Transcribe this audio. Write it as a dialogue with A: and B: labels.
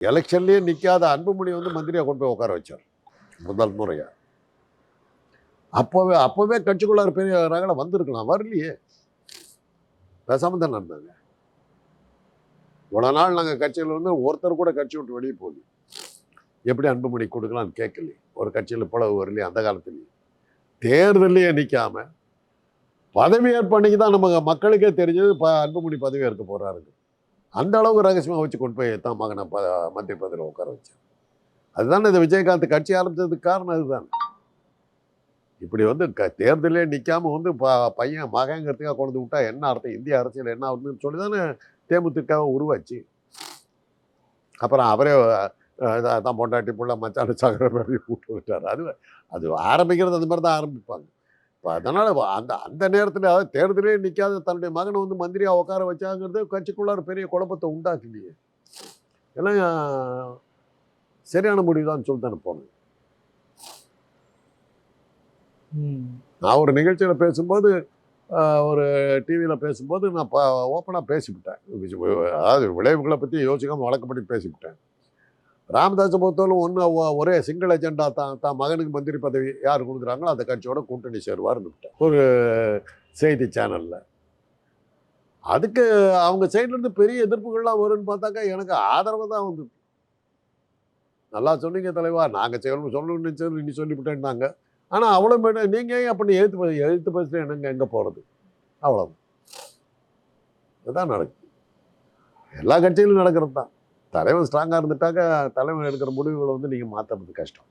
A: எலெக்ஷன்லேயே நிற்காத அன்புமணி வந்து மந்திரியாக கொண்டு போய் உட்கார வச்சார். முதல் முறையாக அப்போவே அப்போவே கட்சிக்குள்ளார் பெரிய ரகலை வந்திருக்கலாம். வரலையே. பேசாமல் தான் நடந்தாங்க இவ்வளோ நாள் நாங்கள் கட்சியில் வந்து ஒருத்தர் கூட கட்சி விட்டு வெளியே போகல. எப்படி அன்புமணி கொடுக்கலாம்னு கேட்கலையே ஒரு கட்சியில் புலவு வரலையே அந்த காலத்துலேயே. தேர்தலையே நிற்காம பதவியேற்பு அன்னைக்கு தான் நம்ம மக்களுக்கே தெரிஞ்சது ப அன்புமணி பதவி போகிறாருங்க அந்த அளவுக்கு ரகசியமாக வச்சு கொண்டு போய் தான் மகனை ப மந்திரி பதவியில் உட்கார வச்சேன் அதுதானே இந்த விஜயகாந்த் கட்சி ஆரம்பித்ததுக்கு காரணம் அதுதான். இப்படி வந்து க தேர்தலே நிற்காம வந்து ப பையன் மகங்கிறதுக்காக கொண்டு விட்டா என்ன அர்த்தம்? இந்திய அரசியல் என்ன ஆகுதுன்னு சொல்லி தானே தேமுதிகாவை உருவாச்சு. அப்புறம் அவரே இதான் தான் பொண்டாட்டி புள்ள மச்சான சகர மாதிரி கூப்பிட்டு விட்டார் அது அது ஆரம்பிக்கிறது அந்த மாதிரி தான் ஆரம்பிப்பாங்க. இப்போ அதனால் அந்த அந்த நேரத்தில் அதாவது தேர்தலே நிற்காத தன்னுடைய மகனை வந்து மந்திரியாக உட்கார வச்சாங்கிறது கட்சிக்குள்ளார பெரிய குழப்பத்தை உண்டாக்கலையே எல்லாம் சரியான முடிவு தான் சொல்லி தானே போனேன் நான் ஒரு நிகழ்ச்சியில் பேசும்போது ஒரு டிவியில் பேசும்போது நான் ப ஓப்பனாக பேசிவிட்டேன். அதாவது விளைவுகளை பற்றி யோசிக்காமல் வழக்கப்படி பேசிவிட்டேன். ராமதாஸை பொறுத்தவரைக்கும் ஒன்று ஒரே சிங்கிள் ஏஜெண்டா தான் தான் மகனுக்கு மந்திரி பதவி யார் கொடுக்குறாங்களோ அந்த கட்சியோட கூட்டணி சேருவார்னு விட்டேன். ஒரு செய்தி சேனலில். அதுக்கு அவங்க சைட்லேருந்து பெரிய எதிர்ப்புகள்லாம் வரும்னு பார்த்தாக்கா எனக்கு ஆதரவு தான் வந்து. நல்லா சொன்னீங்க தலைவா நாங்கள் சொல்லணும் சொல்லணும்னு சொல்லி நீ சொல்லிவிட்டேன்னாங்க. ஆனால் அவ்வளோ மேடம் நீங்கள் ஏன் அப்படி எழுத்து பசி எழுத்து பேசுகிற என்னங்க எங்கே போகிறது அவ்வளோ இதுதான் நடக்குது. எல்லா கட்சியிலும் நடக்கிறது தான். தலைவன் ஸ்ட்ராங்காக இருந்துட்டாக்க தலைவன் எடுக்கிற முடிவுகளை வந்து நீங்கள் மாற்றுறது கஷ்டம்.